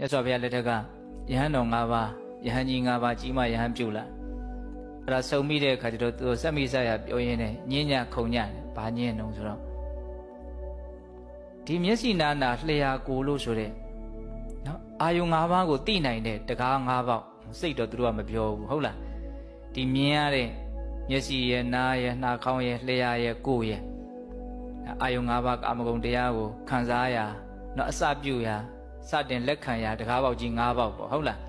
မြတ်စွာဘုရားလက်ထက်ကယဟန်တော်၅ပါးယဟန်ကြီး၅ပါးကြီးမယဟန်ပြုလာအဲ့ဒါစုံမိတဲ့အခါကျတော့သူစက်မိဆက်ရပြောရင်းနဲ့ညင်းညခုံညတယ်ဘာညင်းတော့ဆိုတော့ဒီမျက်စိနာနာလျှာကိုလို့ဆိုတဲ့နော်အာယုံ၅ပါးကိုသိနိုင်တဲ့တကား၅ပေါက်စိတ်တော့သူတို့ကမပြောဘူးဟုတ်လားဒီမြင်ရတဲ့မျက်စိရဲ့နားရဲ့နှာခေါင်းရဲ့လျှာရဲ့ကိုယ်ရဲ့အာယုံ၅ပါးကာမဂုဏ်တရားကိုခံစားရနော်အစပြုရ စတင်လက်ခံရတကားပေါက်ကြီး၅ပေါက်ပေါ့ဟုတ်လား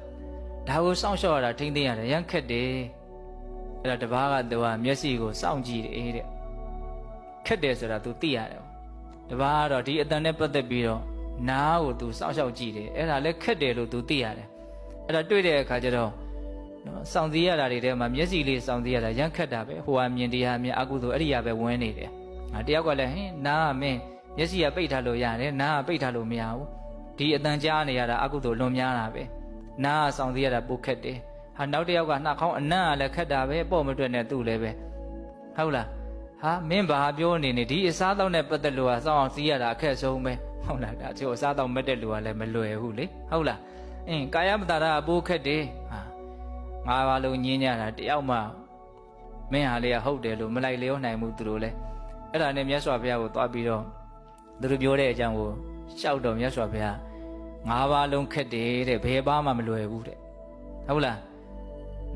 ဒါကိုစောင့်ရှောက်ရတာထိမ့်သိမ်းရတယ်ရမ်းခက်တယ်အဲ့ဒါတပားကသူကမျက်စိကိုစောင့်ကြည့်တယ်တဲ့ခက်တယ်ဆိုတာ तू သိရတယ်တပားကတော့ဒီအတန်နဲ့ပတ်သက်ပြီးတော့နားကို तू စောင့်ရှောက်ကြည့်တယ်အဲ့ဒါလည်းခက်တယ်လို့ तू သိရတယ်အဲ့ဒါတွေ့တဲ့အခါကျတော့နော်စောင့်စည်းရတာတွေထဲမှာမျက်စိလေးစောင့်စည်းရတာရမ်းခက်တာပဲဟိုဟာမြင်တရားမြင်အကုသိုလ်အဲ့ဒီရပဲဝင်နေတယ်ငါတယောက်ကလည်းဟင်းနားကမင်းမျက်စိကပိတ်ထားလို့ရတယ်နားကပိတ်ထားလို့မရဘူး ဒီအတန်ကြားနေရတာအကုသိုလ်လွန်များတာပဲနားကစောင့်စည်းရတာပိုခက်တယ်ဟာနောက်တစ်ယောက်ကနှာခေါင်းအနံ့ကလည်းခက်တာပဲပေါ့မတွက်နဲ့သူ့လည်းပဲဟုတ်လားဟာမင်းဘာပြောနေနေဒီအစားတော့နဲ့ပတ်သက်လို့ကစောင့်အောင်စီးရတာအခက်ဆုံးပဲဟုတ်လားဒါချို့အစားတော့မက်တဲ့လူကလည်းမလွယ်ဘူးလေဟုတ်လားအင်းကာယပတာရအပိုးခက်တယ်ဟာငါးပါးလုံးညင်းကြတာတယောက်မှမင်းဟာလေးကဟုတ်တယ်လို့မလိုက်လျောနိုင်ဘူးသူတို့လည်းအဲ့ဒါနဲ့မြတ်စွာဘုရားကိုသွားပြီးတော့သူတို့ပြောတဲ့အကြောင်းကိုရှောက်တော့မြတ်စွာဘုရား ငါးပါးလုံးခက်တယ်တဲ့ဘယ်ပါမှမလွယ်ဘူးတဲ့ဟုတ်လား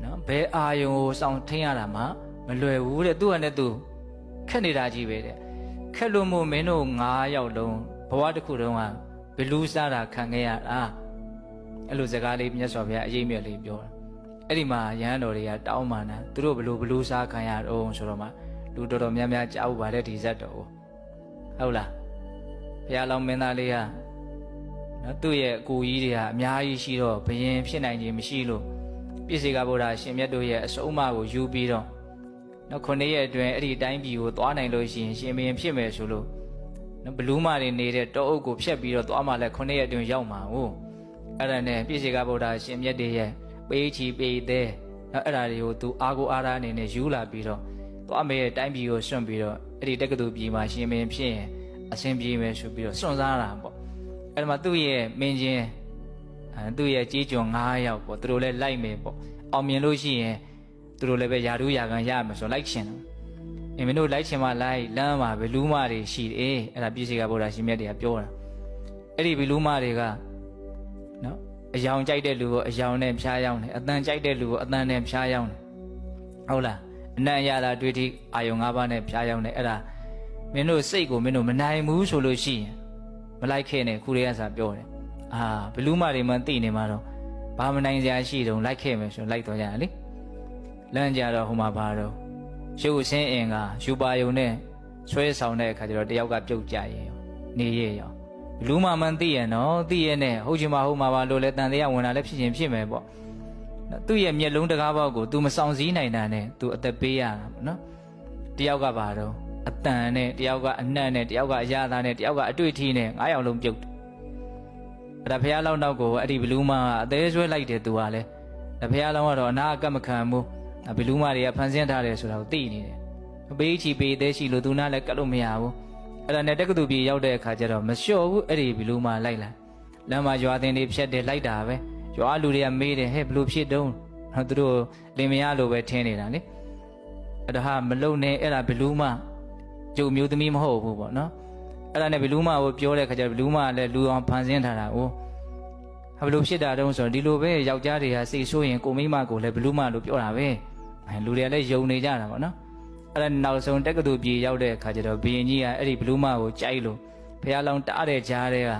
နော်ဘယ်အာယုံကိုစောင့်ထင်းရတာမှမလွယ်ဘူးတဲ့သူ့ဟာနဲ့သူခက်နေတာကြီးပဲတဲ့ခက်လို့မို့မင်းတို့၅ယောက်လုံးဘဝတစ်ခုလုံးကဘလူးစားတာခံခဲ့ရတာအဲ့လိုစကားလေးမြတ်စွာဘုရားအရေးမြတ်လေးပြောတာအဲ့ဒီမှာရဟန်းတော်တွေကတောင်းပန်တာသူတို့ဘလူးဘလူးစားခံရတော့ဆိုတော့မှလူတော်တော်များများကြားဥပါတဲ့ဒီဇက်တော်ကိုဟုတ်လားဘုရားလောင်းမင်းသားလေးက နော်သူ့ရဲ့အကူကြီးတွေကအများကြီးရှိတော့ဘယင်ဖြစ်နိုင်ခြင်းမရှိလို့ပြည့်စေကဗုဒ္ဓရှင်မြတ်တို့ရဲ့အစုံအမကိုယူပြီးတော့နော်ခုနှစ်ရက်အတွင်းအဲ့ဒီတိုင်းပြည်ကိုသွားနိုင်လို့ရှိရင်ရှင်ဘယင်ဖြစ်မယ်ဆိုလို့နော်ဘလူးမာတွေနေတဲ့တောအုပ်ကိုဖျက်ပြီးတော့သွားမှလည်းခုနှစ်ရက်အတွင်းရောက်မှာဟုတ်အဲ့ဒါနဲ့ပြည့်စေကဗုဒ္ဓရှင်မြတ်တွေရဲ့ပေးချီပေးသေးနော်အဲ့ဒါတွေကိုသူအာကိုအာရာအနေနဲ့ယူလာပြီးတော့သွားမယ်တိုင်းပြည်ကိုစွန့်ပြီးတော့အဲ့ဒီတက္ကသိုလ်ပြည်မှာရှင်ဘယင်ဖြစ်ရင်အဆင်ပြေမယ်ဆိုပြီးတော့စွန့်စားတာပေါ့ အဲ့ဒါမှသူ့ရဲ့မင်းချင်းအဲသူ့ရဲ့ကြီးကျွန်9ယောက်ပေါ့သူတို့လည်းလိုက်မယ်ပေါ့အောင်မြင်လို့ရှိရင်သူတို့လည်းပဲယာရုယာကန်ရမယ်ဆိုလိုက်ချင်တယ်အင်းမင်းတို့လိုက်ချင်မှလိုက်လမ်းမှာဘလူးမတွေရှိတယ်အဲ့ဒါပြည့်စေကဗုဒ္ဓရှင်မြတ်တွေကပြောတာအဲ့ဒီဘလူးမတွေကနော်အယောင်ကြိုက်တဲ့လူကိုအယောင်နဲ့ဖြားယောင်းတယ်အတန်ကြိုက်တဲ့လူကိုအတန်နဲ့ဖြားယောင်းတယ်ဟုတ်လားအနံ့ရတာတွေ့ထိအာယုံ၅ပါးနဲ့ဖြားယောင်းတယ်အဲ့ဒါမင်းတို့စိတ်ကိုမင်းတို့မနိုင်ဘူးဆိုလို့ရှိရင် မလိုက်ခဲ့နဲ့ခုလေးကစားပြောတယ်အာဘလူးမတွေမှသိနေမှာတော့ဘာမနိုင်စရာရှိတုံးလိုက်ခဲ့မယ်ဆိုလိုက်တော့ကြရလေလမ်းကြတော့ဟိုမှာဘာတော့ရုပ်အစင်းအင်ကယူပါယုံနဲ့ဆွဲဆောင်တဲ့အခါကျတော့တယောက်ကပြုတ်ကြရဲ့ရောနေရဲ့ရောဘလူးမမှန်သိရနော်သိရနဲ့ဟုတ်ချင်မဟုတ်မှာပါလို့လဲတန်တရားဝင်လာလဲဖြစ်ချင်းဖြစ်မယ်ပေါ့နော်သူ့ရဲ့မျက်လုံးတကားပေါက်ကို तू မဆောင်စည်းနိုင်တာနဲ့ तू အသက်ပေးရတာပေါ့နော်တယောက်ကဘာတော့ အတန်နဲ့တယောက်ကအနံ့နဲ့တယောက်ကအရာသားနဲ့တယောက်ကအတွေ့အထိနဲ့ငါးယောက်လုံးပြုတ်တယ်အဲ့ဒါဖះလောက်နောက်ကိုအဲ့ဒီဘလူးမကအသေးဆွဲလိုက်တယ် तू ကလည်းဒါဖះလောက်ကတော့အနာအကမခံဘူးဘလူးမတွေကဖန်ဆင်းထားတယ်ဆိုတာကိုသိနေတယ်ပေးချီပေးသေးရှိလို့ तू နာလည်းကတ်လို့မရဘူးအဲ့ဒါနဲ့တက္ကသိုလ်ပြည်ရောက်တဲ့အခါကျတော့မလျှော့ဘူးအဲ့ဒီဘလူးမလိုက်လာလမ်းမှာရွာတင်တွေဖြတ်တယ်လိုက်တာပဲရွာလူတွေကမေးတယ်ဟဲ့ဘလို့ဖြစ်တုံးနော်သူတို့လင်မယားလိုပဲထင်းနေတာလေအဲ့ဒါဟာမလုံနဲ့အဲ့ဒါဘလူးမ ကျုပ်မျိုးသမီးမဟုတ်ဘူးပေါ့နော်အဲ့ဒါနဲ့ဘလူးမကိုပြောတဲ့ခါကျဘလူးမကလည်းလူအောင်ဖန်ဆင်းထားတာ哦ဟာဘလို့ဖြစ်တာတုံးဆိုတော့ဒီလိုပဲယောက်ျားတွေကစိတ်ဆိုးရင်ကိုမိမကိုလည်းဘလူးမလို့ပြောတာပဲအဲလူတွေကလည်းယုံနေကြတာပေါ့နော်အဲ့ဒါနောက်ဆုံးတက္ကသိုလ်ပြည်ရောက်တဲ့အခါကျတော့ဘီရင်ကြီးကအဲ့ဒီဘလူးမကိုကြိုက်လို့ဘုရားလောင်းတားတဲ့ကြားတဲ့က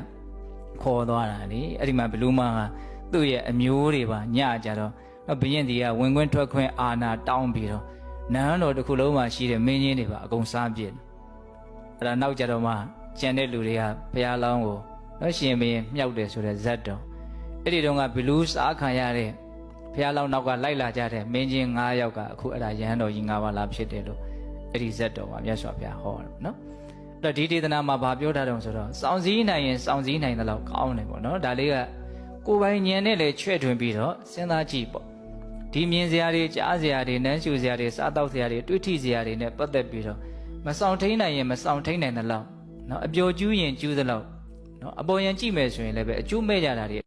ခေါ်သွားတာလေအဲ့ဒီမှာဘလူးမကသူ့ရဲ့အမျိုးတွေပါညကြတော့ဘီရင်ဒီကဝင်ခွင့်ထွက်ခွင့်အာနာတောင်းပြီးတော့နန်းတော်တစ်ခုလုံးမှာရှိတဲ့မင်းကြီးတွေပါအကုန်စားပြစ် အဲ့ဒါနောက်ကြတော့မှကျန်တဲ့လူတွေကဘုရားလောင်းကိုနော်ရှင်ဘင်းမြောက်တယ်ဆိုတဲ့ဇတ်တော်အဲ့ဒီတော့ကဘလူးစားခံရတဲ့ဘုရားလောင်းနောက်ကလိုက်လာကြတဲ့မင်းကြီး9ယောက်ကအခုအဲ့ဒါရဟန်းတော်ကြီး9ပါးလာဖြစ်တယ်လို့အဲ့ဒီဇတ်တော်မှာမြတ်စွာဘုရားဟောတယ်နော်အဲ့တော့ဒီဒေသနာမှာဗာပြောထားတယ်ဆိုတော့စောင့်စည်းနိုင်ရင်စောင့်စည်းနိုင်တဲ့လောက်ကောင်းတယ်ပေါ့နော်ဒါလေးကကိုယ်ပိုင်ဉာဏ်နဲ့လည်းချဲ့ထွင်ပြီးတော့စဉ်းစားကြည့်ပေါ့ဒီမြင်စရာတွေကြားစရာတွေနမ်းရှူစရာတွေစားတောက်စရာတွေတွေးထိစရာတွေနဲ့ပတ်သက်ပြီးတော့ မဆောင်ထိန်နိုင်ရင်မဆောင်ထိန်နိုင်တဲ့လောက်နော်အပျော်ကျူးရင်ကျူးသလောက်နော်အပေါ်ယံကြည့်မယ်ဆိုရင်လည်းပဲအကျိုးမဲ့ကြတာတွေ